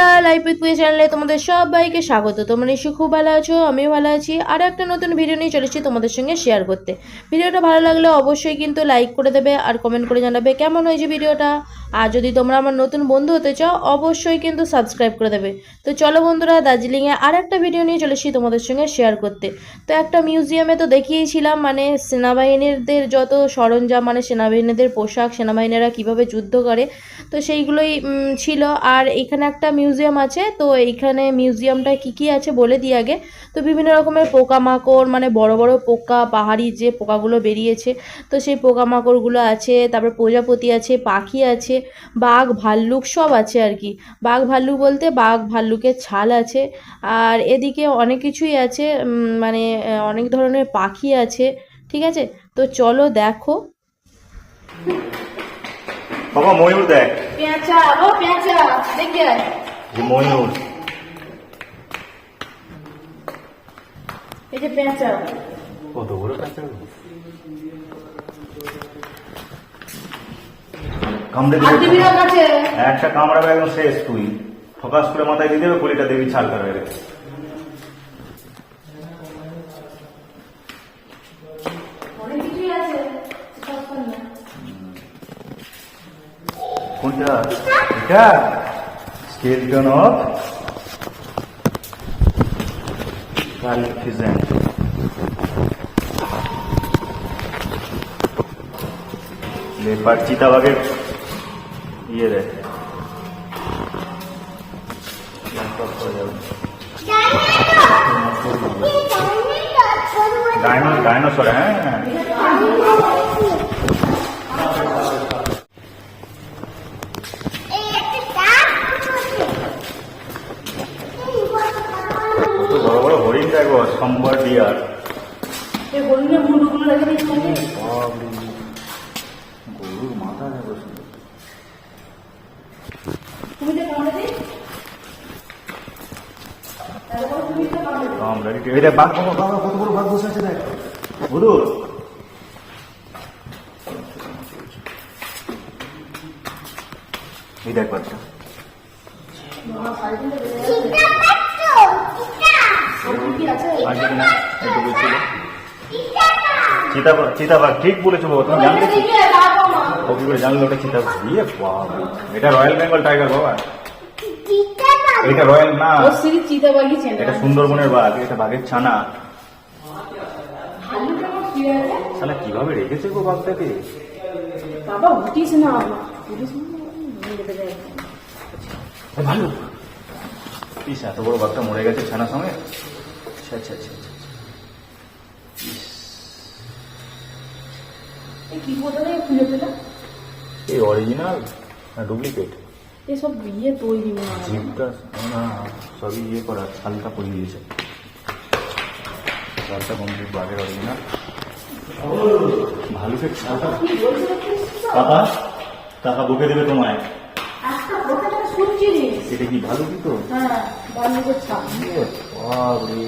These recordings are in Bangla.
বন্ধুরা লাইফ উইথ পুয়ে চ্যানেলে তোমাদের সবাইকে স্বাগত। তোমরা নিশ্চয়ই খুব ভালো আছো, আমিও ভালো আছি। আর একটা নতুন ভিডিও নিয়ে চলেছি তোমাদের সঙ্গে শেয়ার করতে। ভিডিওটা ভালো লাগলে অবশ্যই কিন্তু লাইক করে দেবে আর কমেন্ট করে জানাবে কেমন হয়েছে ভিডিওটা। আর যদি তোমরা আমার নতুন বন্ধু হতে চাও, অবশ্যই কিন্তু সাবস্ক্রাইব করে দেবে। তো চলো বন্ধুরা দার্জিলিংয়ে আর একটা ভিডিও নিয়ে চলেছি তোমাদের সঙ্গে শেয়ার করতে। তো একটা মিউজিয়ামে তো দেখিয়েছিলাম মানে সেনাবাহিনীদের যত সরঞ্জাম মানে সেনাবাহিনীদের পোশাক, সেনাবাহিনীরা কীভাবে যুদ্ধ করে, তো সেইগুলোই ছিল। আর এখানে একটা মিউজিয়াম আছে তো এইখানে মিউজিয়ামটায় কি কি আছে বলে দিই আগে। তো বিভিন্ন রকমের পোকামাকড় মানে বড় বড় পোকা পাহাড়ি যে পোকাগুলো বেরিয়েছে তো সেই পোকামাকড়গুলো আছে তারপর প্রজাপতি আছে পাখি আছে বাঘ ভাল্লুক সব আছে আর কি। বাঘ ভাল্লুক বলতে বাঘ ভাল্লুকের ছাল আছে আর এদিকে অনেক কিছুই আছে মানে অনেক ধরনের পাখি আছে ঠিক আছে? তো চলো দেখো। বাবা ময়ূর দেখ। পেঁচা ও পেঁচা দেখে যে ময়ূর এই যে পেঁচা কত বড় কামড়ে দিবি কাছে একটা কামড়াবে একদম শেষ তুই। ফোকাস করে মাথায় দিয়ে দেবে গুলিটা দেবী অনেক কিছুই কোনটা? এটা? স্কেলটন অফ কালিফিজেন্ট লেপার চিতাবাগের ইয়ে ডাইনো ডাইনোসর হ্যাঁ আমরা রেডি বাঘ বাবা বাবা কত বড় বাঘ বসে আছে দেখ গুরু এই দেখ বাচ্চা। কি আছে আসবে কিনা একটু বলছিল চিতাবাঘ চিতাবাঘ ঠিক বলেছ বাবা তুমি ও কি? করে জানলো ওটা চিতাবাঘ ইয়ে এটা রয়্যাল বেঙ্গল টাইগার বাবা। এটা রয়্যাল না। এটা সুন্দরবনের বাঘ এটা বাঘের ছানা। শালা কীভাবে রেখেছে গো বাঘটাকে? বাবা উঠিস না। এ ভালো। ইস এত বড় বাঘটা মরে গেছে ছানা সঙ্গে আচ্ছা আচ্ছা আচ্ছা আচ্ছা। এই অরিজিনাল না ডুপ্লিকেট এসব বিয়ে তৈরি জিপটা না সবই ইয়ে করা ছালটা পরিয়ে দিয়েছে ছালটা কমপ্লিট বাঘের অরিজিনাল ভালুকের ছালটা কাকা কাকা বকে দেবে তোমায় একটা বোতলে শুনছি কি তো হ্যাঁ বান্ধবের ছাপ ইয়ে বাবরে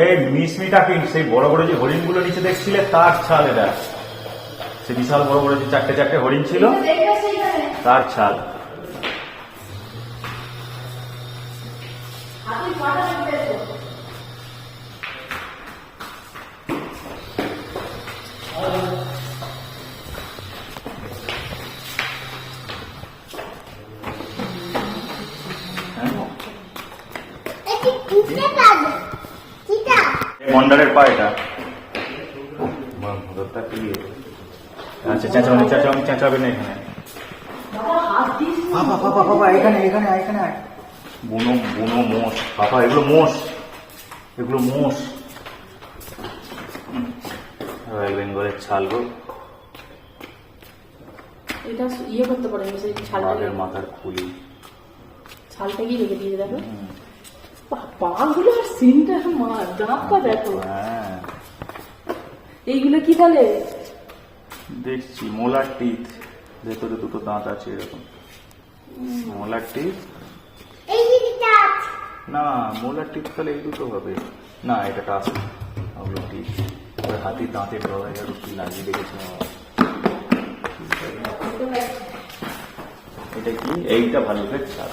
এই মিসমিটা কিন্তু সেই বড় বড় যে হরিণগুলো নিচে দেখছিলে তার ছাল এটা। সে বিশাল বড় বড় যে চারটে চারটে হরিণ ছিল তার ছাল। মন্ডারের পা এটা। আচ্ছা চেঁচাবেন চেঁচাবেন চেঁচাবে না এখানে পাপা পাপা পাপা এখানে এখানে এখানে বুনো বুনো মোষ। পাপা এগুলো মোষ। এগুলো মোষ। রয়্যাল বেঙ্গলের ছাল গো। এটা ইয়ে করতে পারে ছালটা মাথার খুলি। ছালটা কি রেখে দিয়ে দেখো পাগুলো আর সিনটা মা দাঁতটা দেখো। হ্যাঁ। এইগুলো কি তাহলে দেখছি মোলার টিথ ভেতরে দুটো দাঁত আছে এরকম। মোলার টিথ না মোলার টিপ তাহলে এই দুটো হবে। না এটা টাস ওগুলো টিপ ওর হাতির দাঁতের ডগায় আর কি লাগিয়ে দেখেছিলাম এটা কি? এইটা ভালো ফেটছে সাইড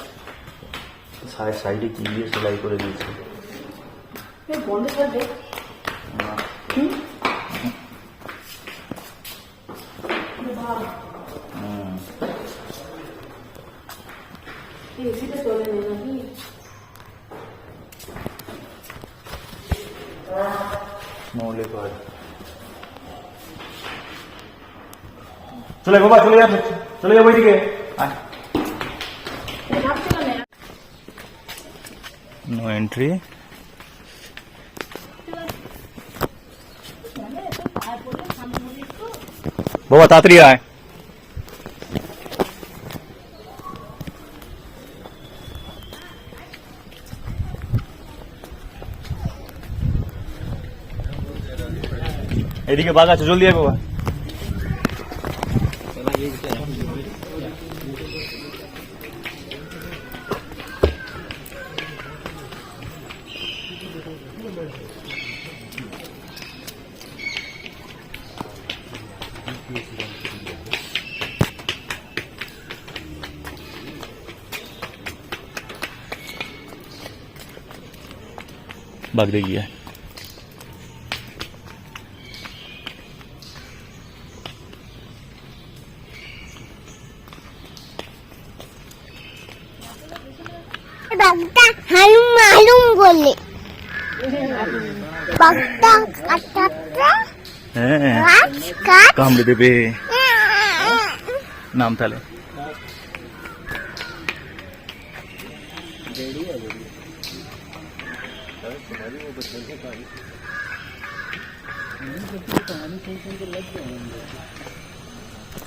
সাইডে কি দিয়ে সেলাই করে দিয়েছে বন্ধ করবে না। হুম। এসিতে চলে নেই নাকি মৌলে কর চলে বাবা চলে যা চলে যাব ওইদিকে আয় নো এন্ট্রি বাবা তাড়াতাড়ি আয় এদিকে বাঘ আছে জলদি আয় বাবা বাঘ দেখি আয় বাঘটা হালুম হালুম বলে বাঘটা কাটাটা হ্যাঁ গাছ কাট কামড়ে দেবে নাম তাহলে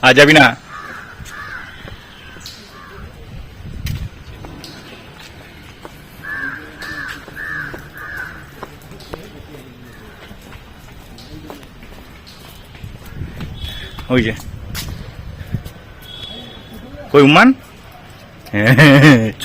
আর যাবি না? ওই যে। কই উমান চ।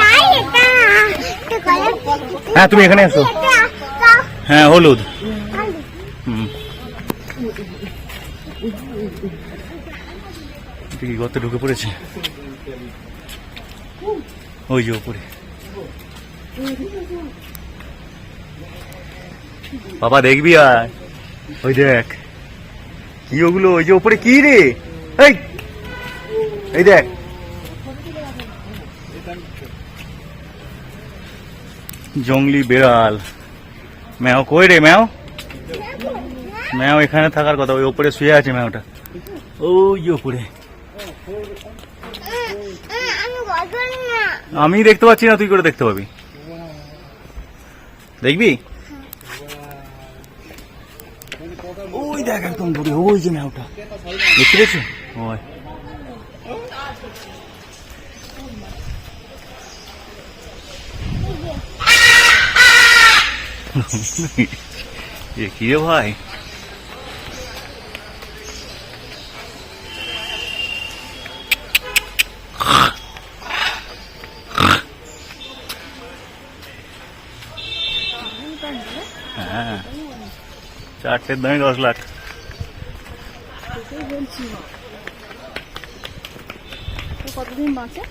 হ্যাঁ তুমি এখানে এসো। হ্যাঁ হলুদ। হুম। গর্তে ঢুকে পড়েছে? ওই যে ওপরে। বাবা, দেখবি আর? ওই দেখ। কি ওগুলো? ওই যে ওপরে কি রে? এই দেখ। জঙ্গলি বেড়াল। ম্যাও কই রে ম্যাও? ম্যাও এখানে থাকার কথা, ওই ওপরে শুয়ে আছে ম্যাওটা। ওই ওপরে। আমি দেখতে পাচ্ছি না, তুই করে দেখতে পাবি। দেখবি? ওই দেখ একদম ওই যে ম্যাওটা। দেখতে পেয়েছ? ওই। এ কি রে ভাই হ্যাঁ চারটের দামে দশ লাখ কতদিন বাঁচে?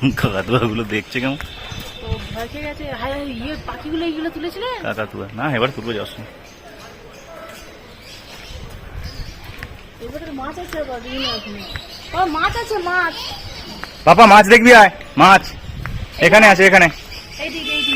কাকাতুয়া গুলো দেখছে কেমন? ইয়ে পাখিগুলো এইগুলো তুলেছিলেন কাকাতুয়া না এবার তুলবো যাস না মাছ আছে ও মাছ আছে মাছ। বাবা মাছ দেখবি আয়। মাছ। এখানে আছে এখানে। এইদিকে এইদিকে এইদিকে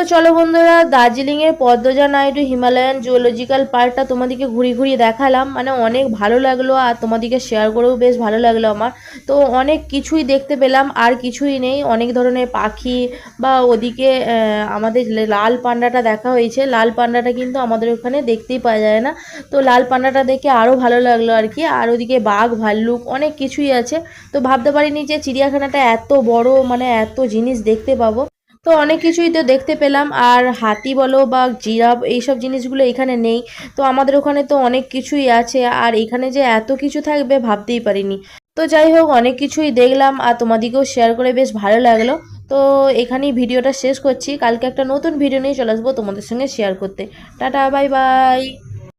তো চলো বন্ধুরা দার্জিলিং এর পদ্মজা নাইডু হিমালয়ান জুওলজিক্যাল পার্কটা তোমাদেরকে ঘুরি ঘুরিয়ে দেখালাম। মানে অনেক ভালো লাগল আর তোমাদেরকে শেয়ার করেও বেশ ভালো লাগল আমার। তো অনেক কিছুই দেখতে পেলাম, আর কিছুই নেই। অনেক ধরনের পাখি বা ওদিকে আমাদের লাল পান্ডাটা দেখা হয়েছে, লাল পান্ডাটা কিন্তু আমাদের ওখানে দেখতেই পাওয়া যায় না। তো লাল পান্ডাটা দেখে আরও ভালো লাগল আর কি। আর ওদিকে বাঘ, ভাল্লুক, অনেক কিছুই আছে। তো ভাবতে পারিনি যে চিড়িয়াখানাটা এত বড় মানে এত জিনিস দেখতে পাবো। তো অনেক কিছুই তো দেখতে পেলাম। আর হাতি বলো বা জিরাফ এইসব জিনিসগুলো এখানে নেই। তো আমাদের ওখানে তো অনেক কিছুই আছে। আর এখানে যে এত কিছু থাকবে ভাবতেই পারিনি। তো যাই হোক, অনেক কিছুই দেখলাম আর তোমাদেরকেও শেয়ার করে বেশ ভালো লাগল। তো এখানেই ভিডিওটা শেষ করছি। কালকে একটা নতুন ভিডিও নিয়ে চলে আসব তোমাদের সঙ্গে শেয়ার করতে। Tata bye bye